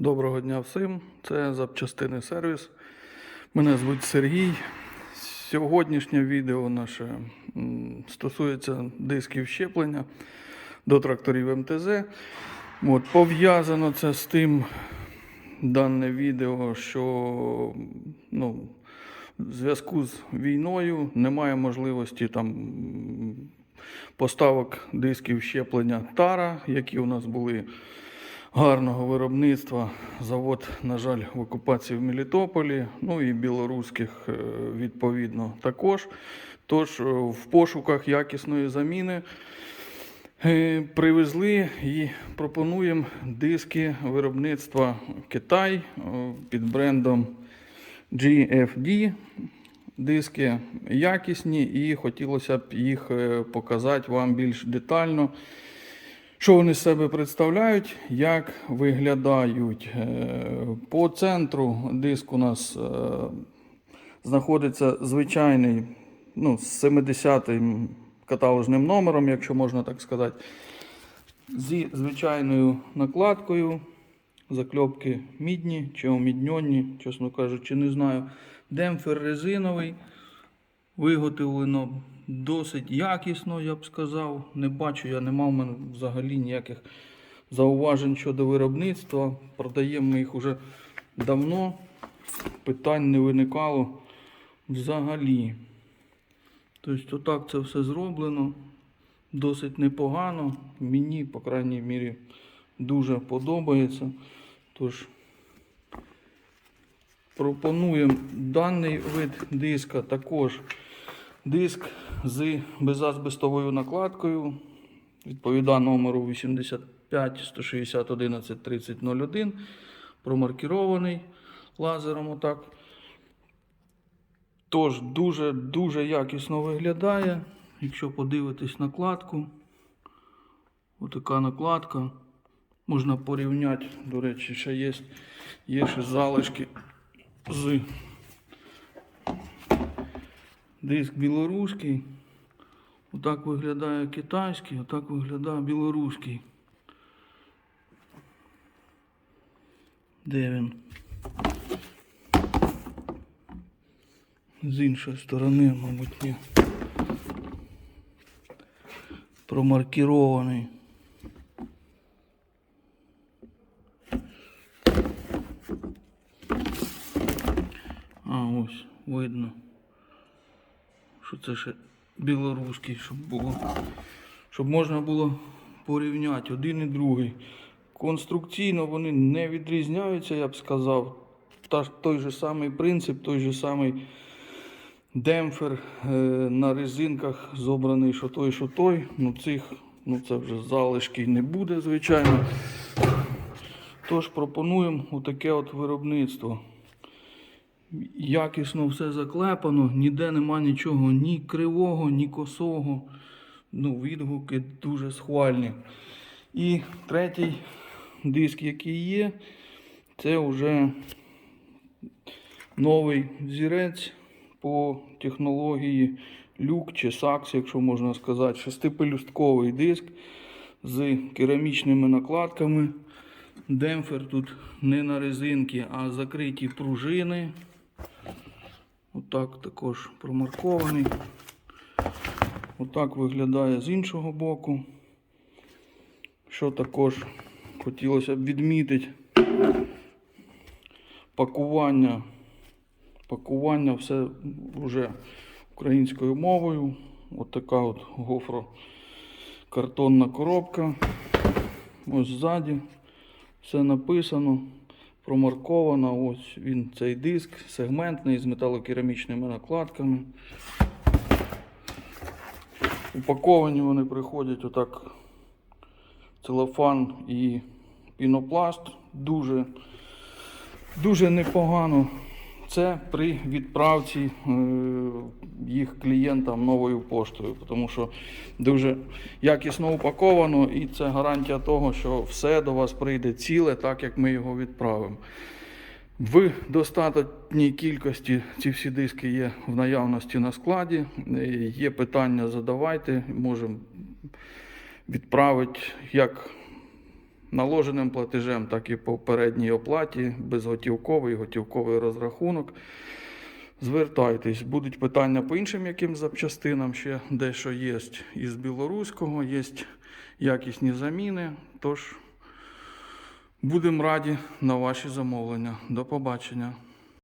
Доброго дня всім. Це запчастини сервіс. Мене звуть Сергій. Сьогоднішнє відео наше стосується дисків щеплення до тракторів МТЗ. От, пов'язано це з тим дане відео, що ну, в зв'язку з війною немає можливості там поставок дисків щеплення Тара, які у нас були гарного виробництва. Завод, на жаль, в окупації в Мелітополі, ну і білоруських е, відповідно також. Тож е, в пошуках якісної заміни е, привезли і пропонуємо диски виробництва Китай під брендом GFD. Диски якісні і хотілося б їх показати вам більш детально. Що вони з себе представляють, як виглядають. Е, По центру диск у нас е, знаходиться звичайний ну, з 70-м каталожним номером, якщо можна так сказати, зі звичайною накладкою. Закльопки мідні чи омідньонні, чесно кажучи, не знаю. Демпфер резиновий. Виготовлено досить якісно, я б сказав. Не бачу, я не мав мене взагалі ніяких зауважень щодо виробництва. Продаємо їх уже давно. Питань не виникало взагалі. Тобто, отак це все зроблено. Досить непогано. Мені, по крайній мірі, дуже подобається. Тож, пропонуємо даний вид диска також диск з безазбестовою накладкою. Відповідає номеру 85 160 11 30 01. Промаркірований лазером отак. Тож дуже-дуже якісно виглядає. Якщо подивитись накладку, отака накладка. Можна порівняти, до речі, ще є, є ще залишки з диск білоруський. Отак виглядає китайський, отак виглядає білоруський. Де він? З іншої сторони, мабуть, ні. Промаркірований. А, ось, видно. Що це ще білоруський, щоб було. Щоб можна було порівняти один і другий. Конструкційно вони не відрізняються, я б сказав. Та той же самий принцип, той же самий демпфер е, на резинках зобраний, що той, що той. Ну цих, ну це вже залишки не буде, звичайно. Тож пропонуємо отаке от виробництво. Якісно все заклепано, ніде нема нічого ні кривого, ні косого. Ну, відгуки дуже схвальні. І третій диск, який є, це вже новий зірець по технології люк чи сакс, якщо можна сказати, шестипелюстковий диск з керамічними накладками. Демпфер тут не на резинки, а закриті пружини. Отак також промаркований. Отак виглядає з іншого боку. Що також хотілося б відмітити пакування. Пакування все вже українською мовою. От така от гофрокартонна коробка. Ось ззаді все написано, промарковано. Ось він цей диск, сегментний з металокерамічними накладками. Упаковані вони приходять отак целофан і пінопласт. Дуже, дуже непогано. Це при відправці е, їх клієнтам новою поштою, тому що дуже якісно упаковано, і це гарантія того, що все до вас прийде ціле, так як ми його відправимо. В достатній кількості ці всі диски є в наявності на складі. Е, Є питання, задавайте, можемо відправити як наложеним платежем, так і по передній оплаті, безготівковий, готівковий розрахунок. Звертайтесь, будуть питання по іншим яким запчастинам, ще дещо є із білоруського, є якісні заміни. Тож будемо раді на ваші замовлення. До побачення.